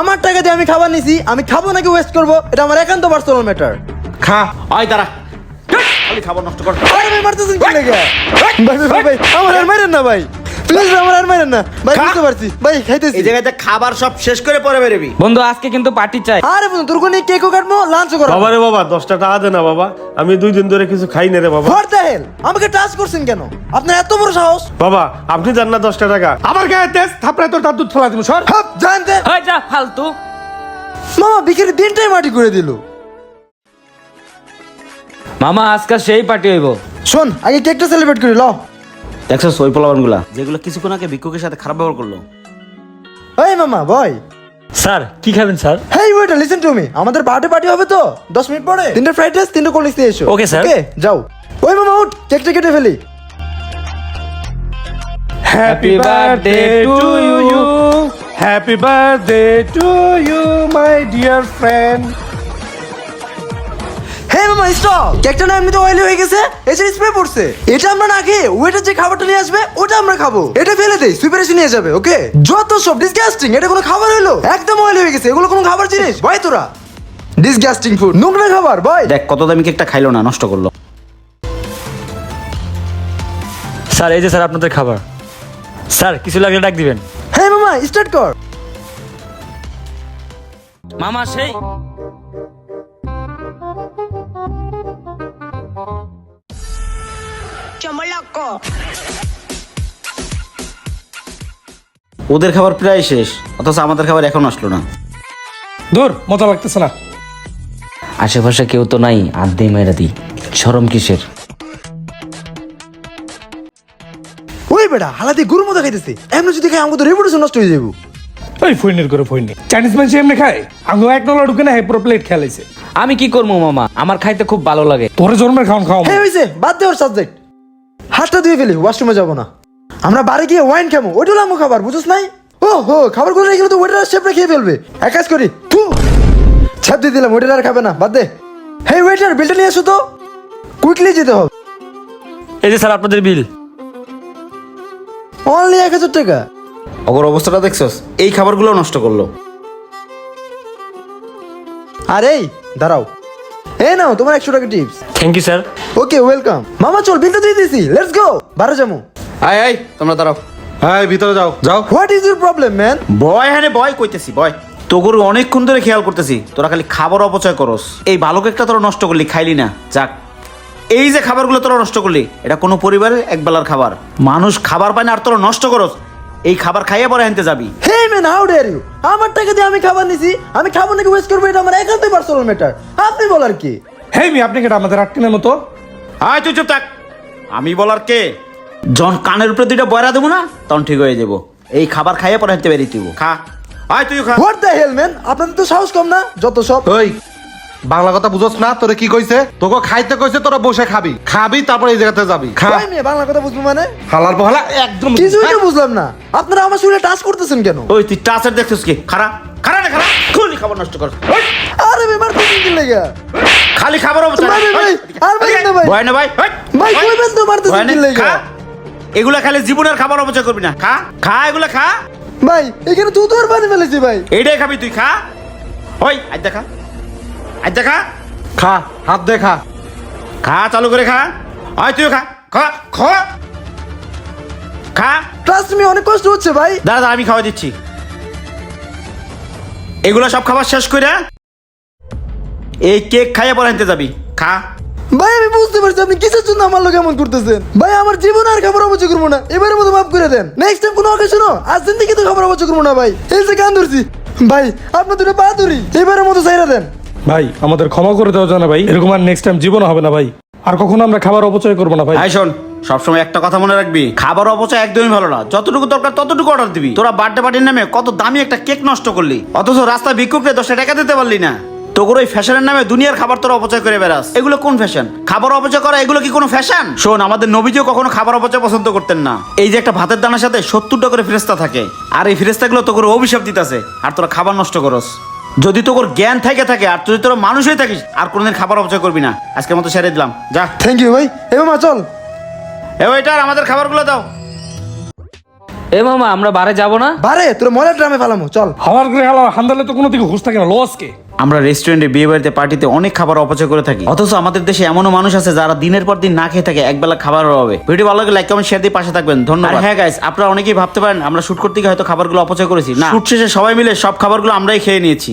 আমার টাকা দিয়ে আমি খাবার নিছি আমি খাব নাকি ওয়েস্ট করব? এটা আমার একান্ত পার্সোনাল ম্যাটার খা। আয় দাঁড়া। খালি খাবার নষ্ট কর। আরে ভাই মারতেছেন কি লেগে? ভাই ভাই ভাই আমার আর মারেন না ভাই। প্লিজ আমার আর মারেন না। ভাই বুঝতে পারছি। ভাই খাইতেছি। এই জায়গাতে খাবার সব শেষ করে পরে বেরোবি। বন্ধু আজকে কিন্তু পার্টি চাই। আরে বন্ধু তোর কোনে কেকও কাটবো লাঞ্চও করব। বাবা রে বাবা দশটা টাকা দে না বাবা। আমি দুই দিন ধরে কিছু খাই না রে বাবা। হোয়াট দ্য হেল আমাকে টাচ করছেন কেন? আপনার এত বড় সাহস। বাবা আপনি জান না দশটা টাকা। আমার গায়ে তেজ থাপড়ায় তোর তার দুধ ফেলা দিব সর। হাপ জানতে হয়ে যা ফালতু। মামা বিকেলে দিনটাই মাটি করে দিল। মামা আজকাল সেই পার্টি হইব। শোন আগে কেকটা সেলিব্রেট করি ল। দেখছ ওই পোলাবানগুলা? যেগুলো কিছুক্ষণ আগে ভিক্ষুকের সাথে খারাপ ব্যবহার করল। এই মামা বয়। স্যার কি খাবেন sir? Hey waiter listen to me আমাদের বার্থডে পার্টি হবে তো 10 মিনিট পরে। তিনটে ফ্রাইড রাইস তিনটে কোল্ড দিয়ে এসো। Okay, sir. ওকে যাও। ওই মামা উঠ কেকটা কেটে ফেলি। Happy birthday to you happy birthday to you my dear friend hey মামা স্টপ কেকটা না এমনিতে অয়েলি হয়ে গেছে? এসে স্প্রে পড়ছে। এটা আমরা না খেয়ে ওয়েটার যে খাবারটা নিয়ে আসবে ওটা আমরা খাব। এটা ফেলে দেই সুপার এসে নিয়ে যাবে ওকে যত সব ডিসগাস্টিং এটা কোনো খাবার হলো একদম অয়েলি হয়ে গেছে এগুলো কোনো খাবার জিনিস? ভাই তোরা। ডিসগাস্টিং ফুড নোংরা খাবার ভাই। দেখ কত দামি কেকটা খাইলো না নষ্ট করল। স্যার এই যে স্যার আপনাদের খাবার। স্যার কিছু লাগলে ডাক দিবেন। হে মামা স্টার্ট কর। মামা সেই। ওদের খাবার প্রায় শেষ অথচ আমাদের খাবার এখন আসলো না। দূর মজা লাগতেছে না। আশেপাশে কেউ তো নাই আর্ধেই মেরা দি। সরম কিসের? বেটা হালাতে মতো খাইতেছে। এমনি যদি খাই আমাদের রেপুটেশন নষ্ট হয়ে যাব ওই ফইনের করে ফইনি চাইনিজ মানুষ এমনি খায়? আঙ্গো এক নলা ঢুকে না হে পুরো প্লেট খেলাইছে আমি কি করব মামা? আমার খাইতে খুব ভালো লাগে। তোরে জন্মের খাওয়ান খাওয়া হে হয়েছে বাদ দেওয়ার সাবজেক্ট হাতটা ধুয়ে ফেলি ওয়াশরুমে যাব না। আমরা বাড়ি গিয়ে ওয়াইন খাব ওইটা আমো খাবার বুঝছ নাই? ও হো খাবারগুলো রেখে তো ওইটার শেপটা খেয়ে ফেলবে। এক কাজ করি থু ছাপ দিয়ে দিলাম ওইটার আর খাবে না বাদ দে। হে ওয়েটার বিলটা নিয়ে এসো তো। কুইকলি যেতে হবে। এই যে স্যার আপনাদের বিল অনলি এক হাজার টাকা। অগর অবস্থাটা দেখছস? এই খাবারগুলো নষ্ট করল। আর এই দাঁড়াও। এই নাও তোমার একশো টাকা tips thank you sir okay welcome মামা চল বিলটা দিয়ে দিছি। লেটস গো বারো যাব আয় আয় তোমরা দাঁড়াও। হ্যাঁ ভিতরে যাও। যাও। What is your problem man boy হ্যাঁ বয় কইতেছি বয় তোর অনেকক্ষণ ধরে খেয়াল করতেছি তোরা খালি খাবার অপচয় করস। এই ভালো একটা তোরা নষ্ট করলি খাইলি না। যাক। এই যে খাবারগুলো তোরা নষ্ট করলি এটা কোনো পরিবারের একবেলার খাবার। মানুষ খাবার পায় না আর তোরা নষ্ট করস। এই খাবার খাইয়ে পরে আনতে যাবি। Hey man how dare you আমার টাকা দিয়ে আমি খাবার নিছি আমি খাব নাকি ওয়েস্ট করব এটা আমার একান্তই পার্সোনাল ম্যাটার আপনি বলার কি? হেই মি আপনি কেটা আমাদের আটকিনের মতো? আয় তুই চুপ থাক। আমি বলার কে? যখন কানের উপরে দুইটা বয়রা দেবো না তখন ঠিক হয়ে যাব। এই খাবার খাইয়ে পরে আনতে বেরিয়ে দিব খা। আয় তুই খা। হোয়াট দ্য হেল ম্যান আপনাদের তো সাহস কম না যত সব। ওই বাংলা কথা বুঝোস না তোরে কি কইছে? তোকে খাইতে কইছে তোরা বসে খাবি। খাবি তারপর এই জায়গাতে যাবি। খা। কই মেয়ে বাংলা কথা বুঝব মানে? হালার পহালা একদম কিছুই তো বুঝলাম না। আপনারা আমার শরীরে টাচ করতেছেন কেন? ওই তুই টাচের দেখছিস কি? খারা খারা না খারা খুলি খাবার নষ্ট কর। আরে বেমার করতেন কি লেগে। খালি খাবার অবস্থা ভাই, ভাই, আর ভাই না ভাই। ভয় না ভাই। ভাই, ওই, কইবেন তো না, কি লেগা? এগুলা খালি জীবনের খাবার অপচয় করবি না। খা। খা এগুলা খা। ভাই এখানে তুই তোর পানি ফেলেছি ভাই। এইটাই খাবি তুই খা। ওই আজ দেখা। আজ দেখা। খা হাত দে খা। চালু করে খা। ওই তুই খা। খা খা। খা। ট্রাস্ট মি অনেক কষ্ট হচ্ছে ভাই। দাঁড়া, আমি খাওয়া দিচ্ছি। এগুলো সব খাবার শেষ করে এই কেক খাইয়ে পরে আনতে যাবি। খা। ভাই আমি বুঝতে পারছি আপনি কিসের জন্য আমার লোক এমন করতেছেন। ভাই আমার জীবন আর খাবার অবচয় করব না। এবারের মতো মাফ করে দেন। নেক্সট টাইম কোনো অকেশন আজ দিন থেকে তো খাবার অবচয় করব না ভাই। এই যে গান ধরছি ভাই আপনার দুটো পা ধরি। এবারের মতো চাইরা দেন। ভাই, আমাদের ক্ষমা করে দেওয়া জানা ভাই। এরকম আর নেক্সট টাইম জীবন হবে না ভাই। আর কখনো আমরা খাবার অপচয় করব না ভাই। আই শোন, সবসময় একটা কথা মনে রাখবি। খাবার অপচয় একদমই ভালো না। যতটুকু দরকার ততটুকু অর্ডার দিবি। তোরা বার্থডে পার্টির নামে কত দামি একটা কেক নষ্ট করলি। অথচ রাস্তা ভিক্ষুকরে দশটা টাকা দিতে পারলি না। তোর ওই ফ্যাশনের নামে দুনিয়ার খাবার তোরা অপচয় করে বেড়াস। এগুলো কোন ফ্যাশন? খাবার অপচয় করা এগুলো কি কোনো ফ্যাশন? শোন, আমাদের নবীজিও কখনো খাবার অপচয় পছন্দ করতেন না। এই যে একটা ভাতের দানার সাথে সত্তরটা করে ফেরেস্তা থাকে। আর এই ফেরেস্তাগুলো তোর অভিশাপ দিতেছে। আর তোরা খাবার নষ্ট করস। যদি তোর জ্ঞান থেকে থাকে আর যদি তোরা মানুষ হয়ে থাকিস আর কোনোদিন খাবার অপচয় করবি না। আজকের মতো সেরে দিলাম। যা। থ্যাংক ইউ ভাই। এবার মা চল। এ ওইটার আমাদের খাবারগুলো দাও। এ মামা আমরা বারে যাব না? বারে? তোর ময়লা ড্রামে ফেলামো চল। খাবার করে হালা হান্দালে তো কোনো দিকে হুশ থাকে না লসকে আমরা রেস্টুরেন্টে বিয়ে বাড়িতে পার্টিতে অনেক খাবার অপচয় করে থাকি। অথচ আমাদের দেশে এমনও মানুষ আছে যারা দিনের পর দিন না খেয়ে থাকে একবেলা খাবার অভাবে। ভিডিও ভালো লাগে লাইক কমেন্ট শেয়ার দিয়ে পাশে থাকবেন। ধন্যবাদ। হ্যাঁ গাইস আপনারা অনেকেই ভাবতে পারেন আমরা শুট করতে গিয়ে হয়তো খাবারগুলো অপচয় করেছি। না। শুট শেষে সবাই মিলে সব খাবারগুলো আমরাই খেয়ে নিয়েছি।